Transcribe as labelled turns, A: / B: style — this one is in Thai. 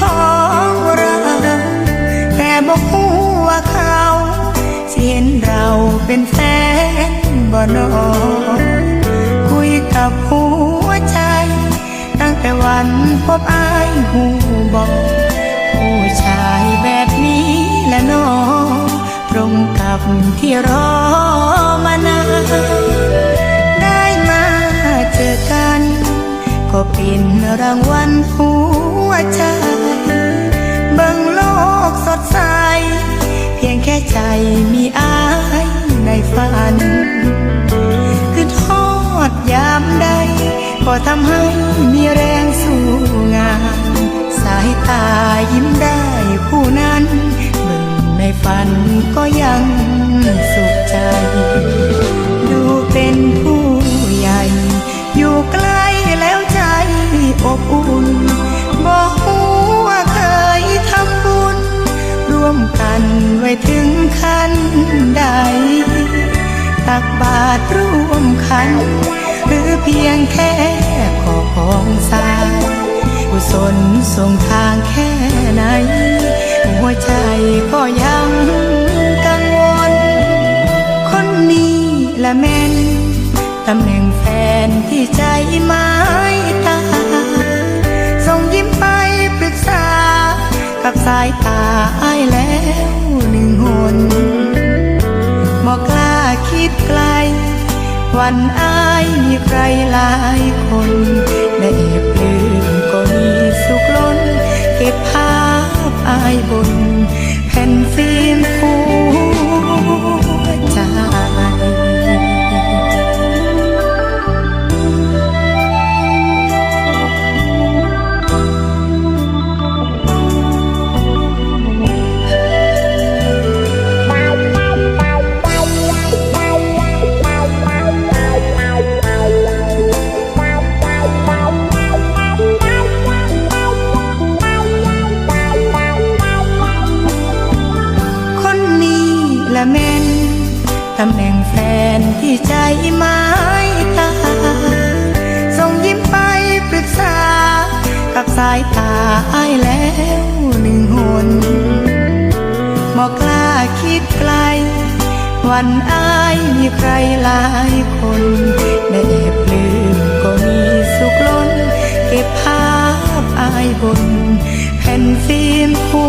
A: ของเราแต่บอกว่าเขาเสียนเราเป็นแฟนบ่นอคุยกับหัวใจ ตั้งแต่วันพบอายหูบอกผู้ชายแบบนี้และนอตรงกับที่รอมานานได้มาเจอกัน ก็เป็นรางวัลหัวใจ เบิ่งโลกสดใส เพียงแค่ใจมีอายในฝัน คือทอดยามใด ก็ทำให้มีแรงสู้งาน สายตายิ้มได้ผู้นั้นเบิ่งในฝันก็ยังสุขใจันหรือเพียงแค่ขอของสายกุศลส่งทางแค่ไหน หัวใจก็ยังกังวล คนนี้ละแม่นตำแหน่งแฟนที่ใจไม้ตา ส่งยิ้มไปปรึกษา กับสายตาอายแล้วหนึ่งหนบอกกล้าคิดไกล วันอายมีใครหลายคนได้เอบ ตำแหน่งแฟนที่ใจไม้ตาส่งยิ้มไปปรึกษา กับสายตาอายแล้วหนึ่งหนบอกกล้าคิดไกล วันอายมีใครหลายคนได้แอบลืมก็มีสุขล้น เก็บภาพอายบนแผ่นฟิล์มหั